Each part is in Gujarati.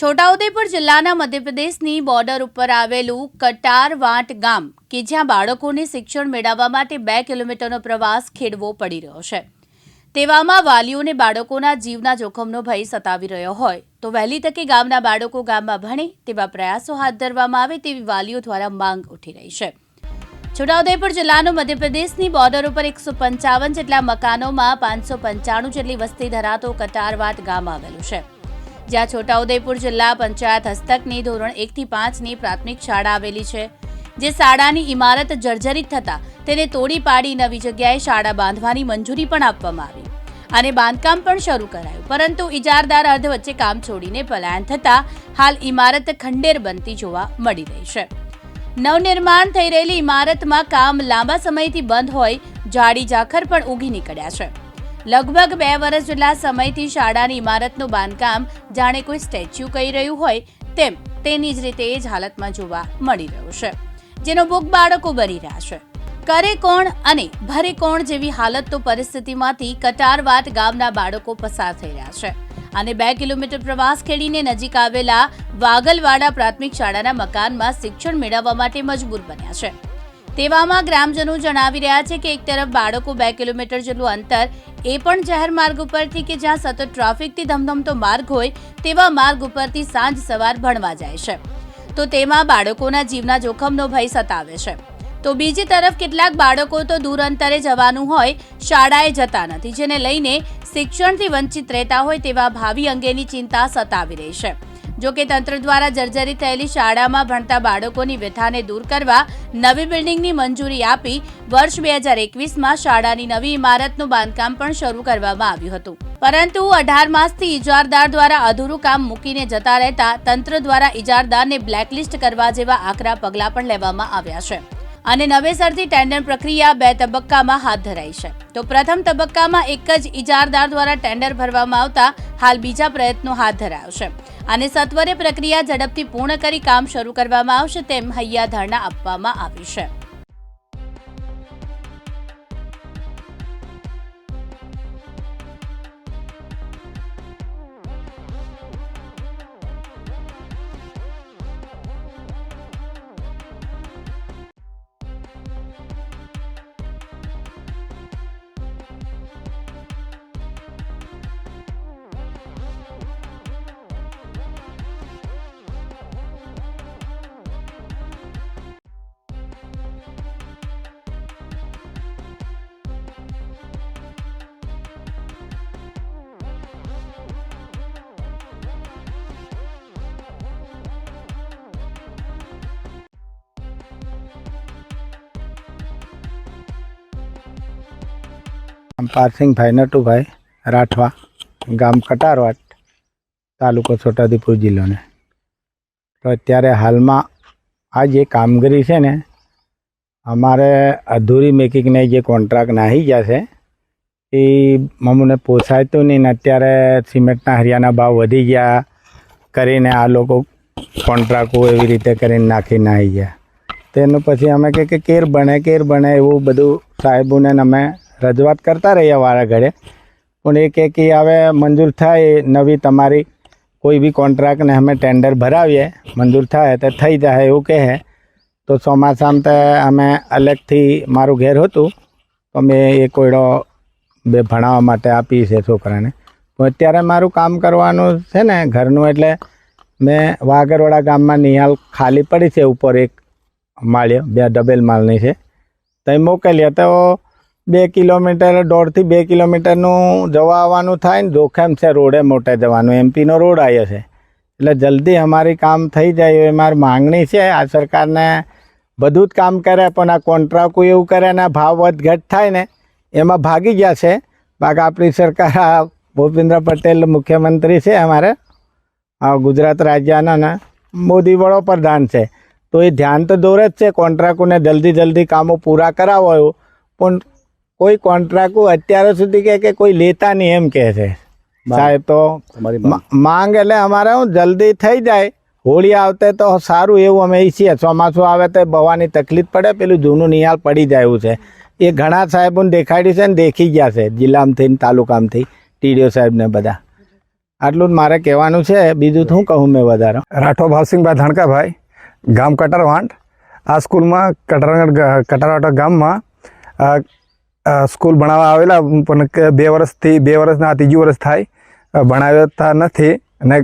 છોટાઉદેપુર જિલ્લાના મધ્યપ્રદેશની બોર્ડર ઉપર આવેલું કટારવાંટ ગામ, કે જ્યાં બાળકોને શિક્ષણ મેળવવા માટે બે કિલોમીટરનો પ્રવાસ ખેડવો પડી રહ્યો છે. તેવામાં વાલીઓને બાળકોના જીવના જોખમનો ભય સતાવી રહ્યો હોય, તો વહેલી તકે ગામના બાળકો ગામમાં ભણે તેવા પ્રયાસો હાથ ધરવામાં આવે તેવી વાલીઓ દ્વારા માંગ ઉઠી રહી છે. છોટાઉદેપુર જિલ્લાનો મધ્યપ્રદેશની બોર્ડર ઉપર એકસો પંચાવન જેટલા મકાનોમાં પાંચસો પંચાણું જેટલી વસ્તી ધરાતો કટારવાટ ગામ આવેલું છે. જ્યાં છોટાઉદેપુર જિલ્લા પંચાયત હસ્તકની ધોરણ એકથી પાંચની પ્રાથમિક શાળા આવેલી છે. જે શાળાની ઇમારત જર્જરિત થતાં તેને તોડી પાડી નવી જગ્યાએ શાળા બાંધવાની મંજૂરી પણ આપવામાં આવી. અને બાંધકામ પણ શરૂ કરાયું. પરંતુ ઇજારદાર અર્ધ વચ્ચે કામ છોડીને પલાયન થતાં હાલ ઇમારત ખંડેર બનતી જોવા મળી રહી છે. નવનિર્માણ થઈ રહેલી ઇમારતમાં કામ લાંબા સમયથી બંધ હોય જાડી ઝાખર પણ ઉગી નીકળ્યા છે. લગભગ બે વર્ષ જેટલા સમયથી શાળાની ઇમારતનું બાંધકામ જાણે કોઈ સ્ટેચ્યુ કહી રહ્યું હોય તેમ તેની જ રીતે એ જ હાલતમાં જોવા મળી રહ્યું છે, જેનો ભોગ બાળકો બની રહ્યા છે. કરે કોણ અને ભરે કોણ જેવી હાલત તો પરિસ્થિતિમાંથી કટારવાટ ગામના બાળકો પસાર થઈ રહ્યા છે અને બે કિલોમીટર પ્રવાસ ખેડીને નજીક આવેલા વાગલવાડા પ્રાથમિક શાળાના મકાનમાં શિક્ષણ મેળવવા માટે મજબૂર બન્યા છે. તેવામાં ગ્રામજનો જણાવી રહ્યા છે કે એક તરફ બાળકો બે કિલોમીટર જેટલું અંતર એ પણ જાહેર માર્ગ ઉપરથી કે જ્યાં સતત ટ્રાફિકથી ધમધમતો માર્ગ હોય, તેવા માર્ગ ઉપરથી સાંજ સવાર ભણવા જાય છે. તો તેમાં બાળકોના જીવના જોખમનો ભય સતાવે છે. તો બીજી તરફ કેટલાક બાળકો તો દૂર અંતરે જવાનું હોય, શાળાએ જતા નથી, જેને લઈને શિક્ષણથી વંચિત રહેતા હોય તેવા ભાવિ અંગેની ચિંતા સતાવી રહી છે. જો કે તંત્ર દ્વારા જર્જરિત થયેલી શાળામાં ભણતા બાળકોની વ્યથાને દૂર કરવા નવી બિલ્ડિંગની મંજૂરી આપી વર્ષ બે હજાર એકવીસમાં શાળાની નવી ઇમારતનું બાંધકામ પણ શરૂ કરવામાં આવ્યું હતું. પરંતુ અઢાર માસથી ઇજારદાર દ્વારા અધૂરું કામ મૂકીને જતા રહેતા તંત્ર દ્વારા ઇજારદારને બ્લેકલિસ્ટ કરવા જેવા આકરા પગલાં પણ લેવામાં આવ્યા છે. અને નવેસરથી ટેન્ડર પ્રક્રિયા બે તબક્કામાં હાથ ધરાઈ છે. તો પ્રથમ તબક્કામાં એક જ ઇજારદાર દ્વારા ટેન્ડર ભરવામાં આવતા હાલ બીજા પ્રયત્નો હાથ ધરાયો છે. અને સત્વરે પ્રક્રિયા ઝડપથી પૂર્ણ કરી કામ શરૂ કરવામાં આવશે તેમ હૈયાધારણા આપવામાં આવી છે. પારસિંગભાઈ નટુભાઈ, રાઠવા, ગામ કટારવાટ તાલુકો છોટાઉદેપુર જિલ્લોને તો અત્યારે હાલમાં આ જે કામગીરી છે ને, અમારે અધૂરી મેકિંગને જે કોન્ટ્રાક્ટ નાહી ગયા છે, એ અમને પોસાયતું નહીં ને અત્યારે સિમેન્ટના હરિયાના ભાવ વધી ગયા, કરીને આ લોકો કોન્ટ્રાક્ટો એવી રીતે કરીને નાખી નાહી ગયા. તેનું પછી અમે કે કેર બને કેર બને એવું બધું સાહેબોને અમે રજૂઆત કરતા રહીએ વારા ઘડે પણ એ કહે કે હવે મંજૂર થાય નવી તમારી કોઈ બી કોન્ટ્રાક્ટને અમે ટેન્ડર ભરાવીએ, મંજૂર થાય તો થઈ જાય એવું કહે. તો ચોમાસામાં તો અમે અલગથી મારું ઘેર હતું, તો મેં એ કોયડો બે ભણાવવા માટે આપી છે છોકરાને. પણ અત્યારે મારું કામ કરવાનું છે ને ઘરનું એટલે મેં વાગરવાડા ગામમાં નિહાલ ખાલી પડી છે, ઉપર એક માળ્યો, બે ડબલ માળની છે. તો મોકલીએ તો બે કિલોમીટર, દોઢથી બે કિલોમીટરનું જવા આવવાનું થાય ને જોખમ છે રોડે મોટે જવાનું. એમપીનો રોડ આવ્યો છે. એટલે જલ્દી અમારી કામ થઈ જાય એ મારી માંગણી છે. આ સરકારને બધું જ કામ કરે, પણ આ કોન્ટ્રાક્ટ એવું કરે ને ભાવ વધ ઘટ થાય ને, એમાં ભાગી ગયા છે. બાકી આપણી સરકાર આ ભૂપેન્દ્ર પટેલ મુખ્યમંત્રી છે અમારે. આ ગુજરાત રાજ્યના મોદી વડોપ્રધાન છે. તો એ ધ્યાન તો દોરે જ છે. કોન્ટ્રાક્ટોને જલ્દી જલ્દી કામો પૂરા કરાવો પણ કોઈ કોન્ટ્રાક્ટ અત્યારે સુધી કહે કે કોઈ લેતા નહીં એમ કહે છે. સાહેબ તો માંગ. એટલે અમારે હું જલ્દી થઈ જાય. હોળી આવતે તો સારું એવું અમે ઈચ્છીએ ચોમાસું આવે તો બવાની તકલીફ પડે પેલું જૂનું નિહાલ પડી જાય એવું છે. એ ઘણા સાહેબોને દેખાડી છે ને દેખી ગયા છે જિલ્લામાંથી ને તાલુકામાંથી ટીડીઓ સાહેબને બધા. આટલું જ મારે કહેવાનું છે. બીજું શું કહું મેં વધારે. રાઠો ભાવસિંહભાઈ ધણકાભાઈ ગામ કટરવાંટ આ સ્કૂલમાં કટર કટારવાંટ ગામમાં સ્કૂલ ભણાવવા આવેલા, પણ બે વર્ષથી, બે વર્ષના ત્રીજું વર્ષ થાય ભણાવતા નથી. અને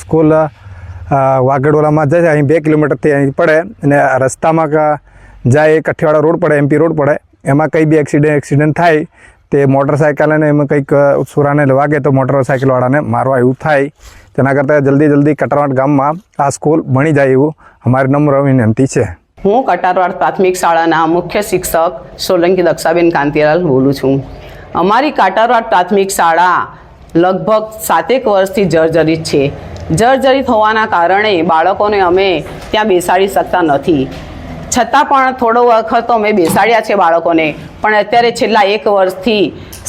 સ્કૂલ વાગડવાલામાં જાય અહીં બે કિલોમીટરથી અહીં પડે. અને રસ્તામાં જાય કઠિયાવાડા રોડ પડે એમપી રોડ પડે. એમાં કંઈ બી એક્સિડન્ટ એક્સિડન્ટ થાય, તે મોટરસાઇકલ અને એમાં કંઈક સુરાને વાગે તો મોટરસાઇકલવાળાને મારવા એવું થાય. તેના કરતાં જલ્દી જલ્દી કટરાવાટ ગામમાં આ સ્કૂલ ભણી જાય એવું અમારી નમ્ર વિનંતી છે. હું કટારવાડ પ્રાથમિક શાળાના મુખ્ય શિક્ષક સોલંકી દક્ષાબેન કાંતિલાલ બોલું છું. અમારી કાટારવાડ પ્રાથમિક શાળા લગભગ સાતેક વર્ષથી જર્જરિત છે. જર્જરિત હોવાના કારણે બાળકોને અમે ત્યાં બેસાડી શકતા નથી. છતાં પણ થોડો વખત તો અમે બેસાડ્યા છે બાળકોને, પણ અત્યારે છેલ્લા એક વર્ષથી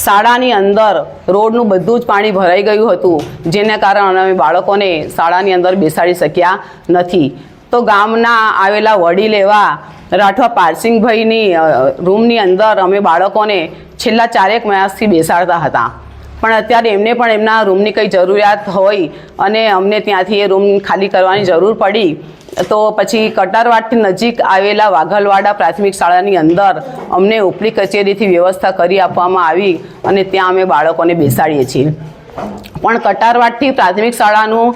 શાળાની અંદર રોડનું બધું જ પાણી ભરાઈ ગયું હતું, જેને કારણે અમે બાળકોને શાળાની અંદર બેસાડી શક્યા નથી. તો ગામના આવેલા વડીલ એવા રાઠવા પારસિંગભાઈની રૂમની અંદર અમે બાળકોને છેલ્લા ચારેક માસથી બેસાડતા હતા. પણ અત્યારે એમને પણ એમના રૂમની કંઈ જરૂરિયાત હોય અને અમને ત્યાંથી એ રૂમ ખાલી કરવાની જરૂર પડી, તો પછી કટારવાડથી નજીક આવેલા વાઘલવાડા પ્રાથમિક શાળાની અંદર અમને ઉપરી કચેરીથી વ્યવસ્થા કરી આપવામાં આવી અને ત્યાં અમે બાળકોને બેસાડીએ છીએ. પણ કટારવાડથી પ્રાથમિક શાળાનું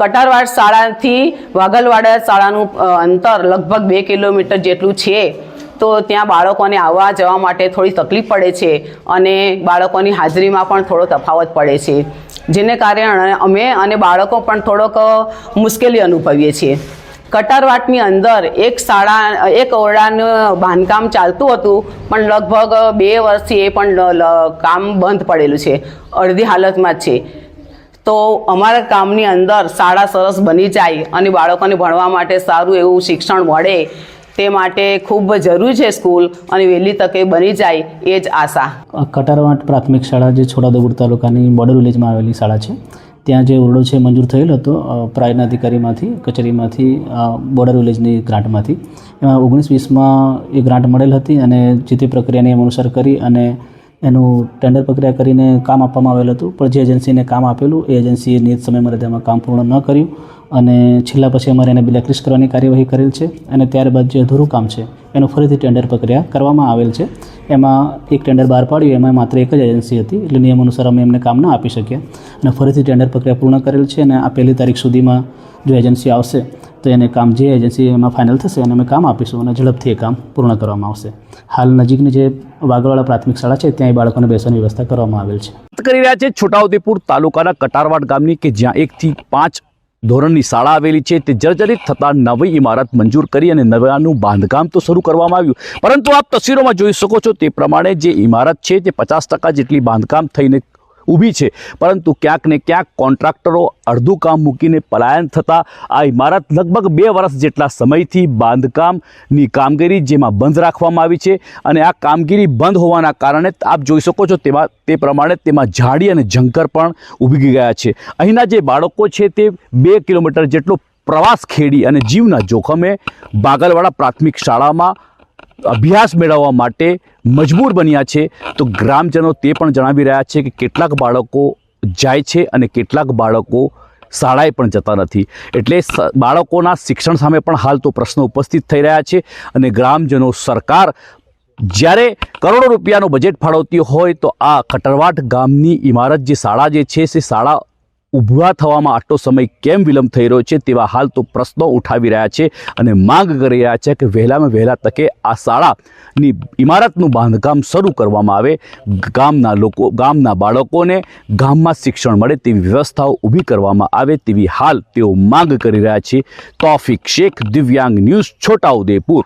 કટારવાડ શાળાથી વાઘલવાડા શાળાનું અંતર લગભગ બે કિલોમીટર જેટલું છે. તો ત્યાં બાળકોને આવવા જવા માટે થોડી તકલીફ પડે છે અને બાળકોની હાજરીમાં પણ થોડો તફાવત પડે છે. જેને કારણે અમે અને બાળકો પણ થોડોક મુશ્કેલી અનુભવીએ છીએ. કટારવાટની અંદર એક શાળા, એક ઓરડાનું બાંધકામ ચાલતું હતું, પણ લગભગ બે વર્ષથી એ પણ કામ બંધ પડેલું છે, અડધી હાલતમાં જ છે. તો અમારા કામની અંદર શાળા સરસ બની જાય અને બાળકોને ભણવા માટે સારું એવું શિક્ષણ મળે, તે માટે ખૂબ જરૂરી છે સ્કૂલ અને વહેલી તકે બની જાય એ જ આશા. કટારવાટ પ્રાથમિક શાળા જે છોટાઉદેપુર તાલુકાની બોર્ડર વિલેજમાં આવેલી શાળા છે ત્યાં જે ઓરડો છે મંજૂર થયેલો હતો પ્રાયના અધિકારીમાંથી, કચેરીમાંથી બોર્ડર વિલેજની ગ્રાન્ટમાંથી. એમાં ઓગણીસ વીસમાં એ ગ્રાન્ટ મળેલ હતી અને જે તે પ્રક્રિયા એમ અનુસાર કરી અને એનું ટેન્ડર પ્રક્રિયા કરીને કામ આપવામાં આવેલ હતું. પણ જે એજન્સીને કામ આપેલું, એ એજન્સીએ નિયત સમયમર્યાદામાં કામ પૂર્ણ ન કર્યું. અને છેલ્લા પછી અમારે એને બ્લેકલિસ્ટ કરવાની કાર્યવાહી કરેલ છે અને ત્યારબાદ જે અધૂરું કામ છે એનું ફરીથી ટેન્ડર પ્રક્રિયા કરવામાં આવેલ છે. એમાં એક ટેન્ડર બહાર પાડ્યું એમાં માત્ર એક જ એજન્સી હતી. એટલે નિયમ અનુસાર અમે એમને કામ ના આપી શક્યા અને ફરીથી ટેન્ડર પ્રક્રિયા પૂર્ણ કરેલ છે અને આ પહેલી તારીખ સુધીમાં જો એજન્સી આવશે, તો એને કામ જે એજન્સી એમાં ફાઇનલ થશે અને અમે કામ આપીશું અને ઝડપથી એ કામ પૂર્ણ કરવામાં આવશે. હાલ નજીકની જે વાગડવાળા પ્રાથમિક શાળા છે ત્યાં એ બાળકોને બેસવાની વ્યવસ્થા કરવામાં આવેલ છે. કરી રહ્યા છે છોટાઉદેપુર તાલુકાના કટારવાડ ગામની કે જ્યાં એકથી પાંચ ધોરણની શાળા આવેલી છે. તે જર્જરિત થતાં નવી ઇમારત મંજૂર કરી અને નવાનું બાંધકામ તો શરૂ કરવામાં આવ્યું. પરંતુ આપ તસવીરોમાં જોઈ શકો છો તે પ્રમાણે જે ઇમારત છે તે પચાસ જેટલી બાંધકામ થઈને ઊભી છે. પરંતુ ક્યાંક ને ક્યાંક કોન્ટ્રાક્ટરો અડધું કામ મૂકીને પલાયન થતાં આ ઇમારત લગભગ બે વર્ષ જેટલા સમયથી બાંધકામની કામગીરી જેમાં બંધ રાખવામાં આવી છે અને આ કામગીરી બંધ હોવાના કારણે આપ જોઈ શકો છો તેમાં તે પ્રમાણે તેમાં ઝાડી અને ઝંકર પણ ઊભી ગયા છે. અહીંના જે બાળકો છે તે બે કિલોમીટર જેટલો પ્રવાસ ખેડી અને જીવના જોખમે બાગલવાડા પ્રાથમિક શાળામાં અભ્યાસ મેળવવા માટે મજબૂર બન્યા છે. તો ગ્રામજનો તે પણ જણાવી રહ્યા છે કે કેટલાક બાળકો જાય છે અને કેટલાક બાળકો શાળાએ પણ જતા નથી. એટલે બાળકોના શિક્ષણ સામે પણ હાલ તો પ્રશ્નો ઉપસ્થિત થઈ રહ્યા છે અને ગ્રામજનો સરકાર જ્યારે કરોડો રૂપિયાનું બજેટ ફાળવતી હોય તો આ ખટરવાટ ગામની ઇમારત જે શાળા જે છે તે શાળા ઊભા થવામાં આટલો સમય કેમ વિલંબ થઈ રહ્યો છે તેવા હાલ તો પ્રશ્નો ઉઠાવી રહ્યા છે અને માંગ કરી રહ્યા છે કે વહેલામાં વહેલા તકે આ શાળાની ઇમારતનું બાંધકામ શરૂ કરવામાં આવે. ગામના લોકો, ગામના બાળકોને ગામમાં શિક્ષણ મળે તેવી વ્યવસ્થાઓ ઊભી કરવામાં આવે તેવી હાલ તેઓ માંગ કરી રહ્યા છે. તોફિક શેખ, દિવ્યાંગ ન્યૂઝ છોટાઉદેપુર